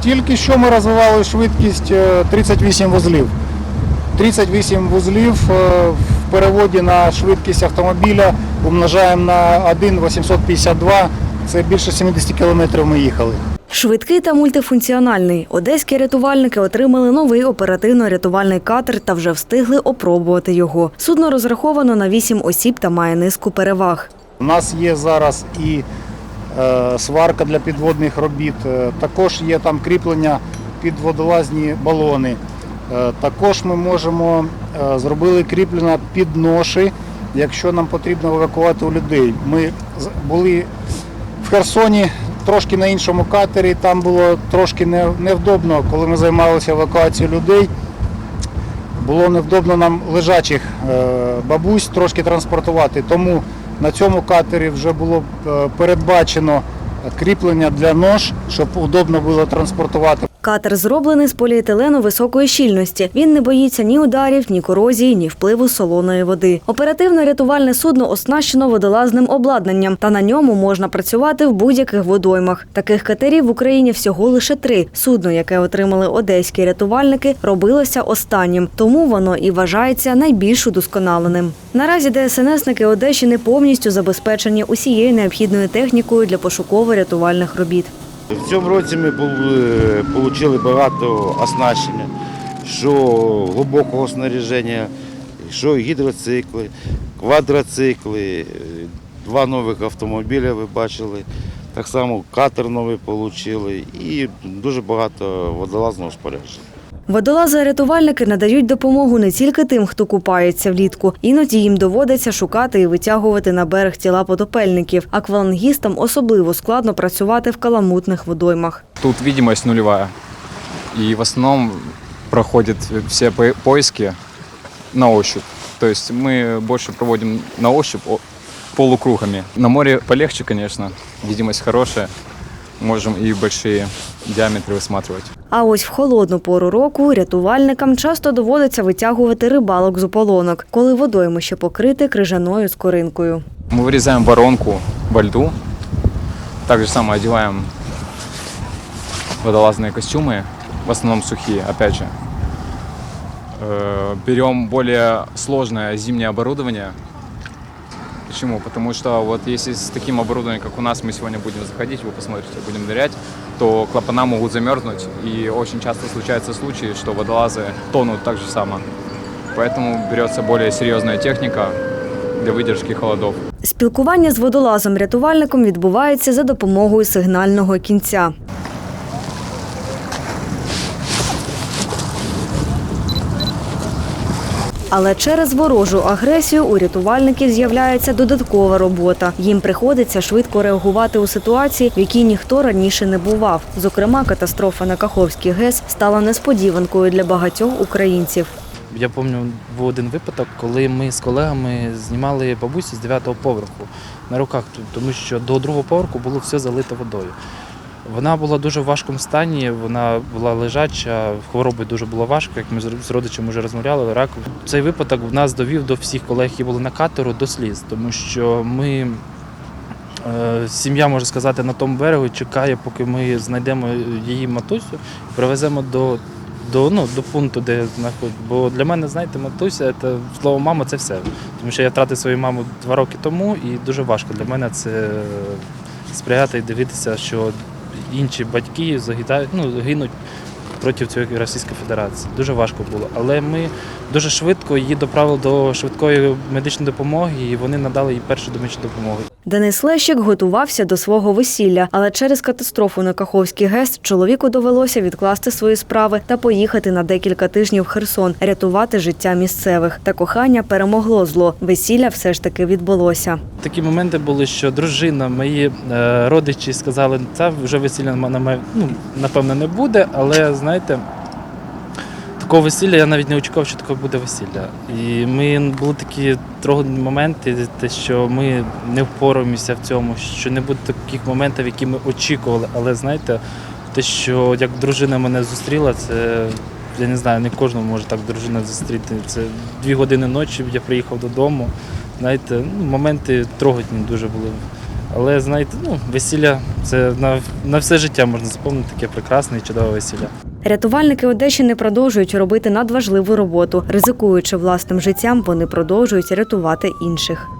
Тільки що ми розвивали швидкість е, 38 вузлів. 38 вузлів е, в переводі на швидкість автомобіля умножаємо на 1,852. Це більше 70 кілометрів ми їхали. Швидкий та мультифункціональний. Одеські рятувальники отримали новий оперативно-рятувальний катер та вже встигли опробувати його. Судно розраховано на 8 осіб та має низку переваг. У нас є зараз і е, сварка для підводних робіт, е, також є там кріплення під водолазні балони. Е, також ми можемо е, зробили кріплення під ноші, якщо нам потрібно евакувати людей. Ми були в Херсоні трошки на іншому катері, там було трошки невдобно, коли ми займалися евакуацією людей. Було невдобно нам лежачих е, бабусь трошки транспортувати. Тому на цьому катері вже було е, передбачено кріплення для нож, щоб удобно було транспортувати. Катер зроблений з поліетилену високої щільності. Він не боїться ні ударів, ні корозії, ні впливу солоної води. Оперативно-рятувальне судно оснащено водолазним обладнанням, та на ньому можна працювати в будь-яких водоймах. Таких катерів в Україні всього лише три. Судно, яке отримали одеські рятувальники, робилося останнім, тому воно і вважається найбільш удосконаленим. Наразі ДСНСники Одещини повністю забезпечені усією необхідною технікою для пошуково-рятувальних робіт. В цьому році ми отримали багато оснащення, що глибокого снаряження, що гідроцикли, квадроцикли, е, два нових автомобіля ви бачили, так само катер новий отримали і дуже багато водолазного спорядження. Водолази-рятувальники надають допомогу не тільки тим, хто купається влітку. Іноді їм доводиться шукати і витягувати на берег тіла потопельників. Аквалангістам особливо складно працювати в каламутних водоймах. Тут видимость нулевая. И в основном проходят все по- поиски на ощупь. То есть мы больше проводим на ощупь полукругами. На море полегче, конечно, видимость хорошая. Можем и большие диаметры высматривать. А ось в холодну пору року рятувальникам часто доводиться витягувати рибалок з ополонок, коли водоймище покрите крижаною скоринкою. Мы вырезаем воронку во льду. Так же самое одеваем водолазные костюмы, в основном сухие, опять же. Э, Берем более сложное зимнее оборудование. Почему? Потому что вот если с таким оборудованием, как у нас, мы сегодня будем заходить, вы посмотрите, будем нырять, то клапана могут замерзнуть. И очень часто случаются случаи, что водолазы тонут так же само. Поэтому берется более серьезная техника для выдержки холодов. Спілкування з водолазом-рятувальником відбувається за допомогою сигнального кінця. Але через ворожу агресію у рятувальників з'являється додаткова робота. Їм приходиться швидко реагувати у ситуації, в якій ніхто раніше не бував. Зокрема, катастрофа на Каховській ГЕС стала несподіванкою для багатьох українців. Я пам'ятаю, був один випадок, коли ми з колегами знімали бабусю з 9-го поверху на руках, тому що до другого поверху було все залито водою. Вона була дуже в важкому стані, вона була лежача, хвороби дуже було важко, як ми з родичами вже розмовляли, рак. Цей випадок в нас довів до всіх колег, які були на катеру, до сліз, тому що ми. е, Сім'я, можна сказати, на тому берегу чекає, поки ми знайдемо її матусю і привеземо до до, ну, до пункту, де знаходить. Бо для мене, знаєте, матуся, це слово мама це все. Тому що я втратив свою маму два роки тому, і дуже важко для мене це сприяти і дивитися, що інші батьки загинають ну, гинуть проти цієї Російської Федерації. Дуже важко було. Але ми дуже швидко її доправили до швидкої медичної допомоги, і вони надали їй першу домічну допомогу. Денис Лещик готувався до свого весілля, але через катастрофу на Каховський ГЕС чоловіку довелося відкласти свої справи та поїхати на декілька тижнів в Херсон, рятувати життя місцевих. Та кохання перемогло зло. Весілля все ж таки відбулося. Такі моменти були, що дружина, мої е, родичі сказали, це вже весілля ну, напевно, не буде, але знаєте, такого весілля я навіть не очікував, що таке буде весілля. І ми були такі трогні моменти, те, що ми не впораємося в цьому, що не буде таких моментів, які ми очікували. Але знаєте, те, що як дружина мене зустріла, це я не знаю, не кожному може так дружина зустріти. Це дві години ночі, я приїхав додому. Знаєте, ну, моменти троготні дуже були. Але знаєте, ну, весілля це на, на все життя можна запомнити таке прекрасне і чудове весілля. Рятувальники Одещини продовжують робити надважливу роботу. Ризикуючи власним життям, вони продовжують рятувати інших.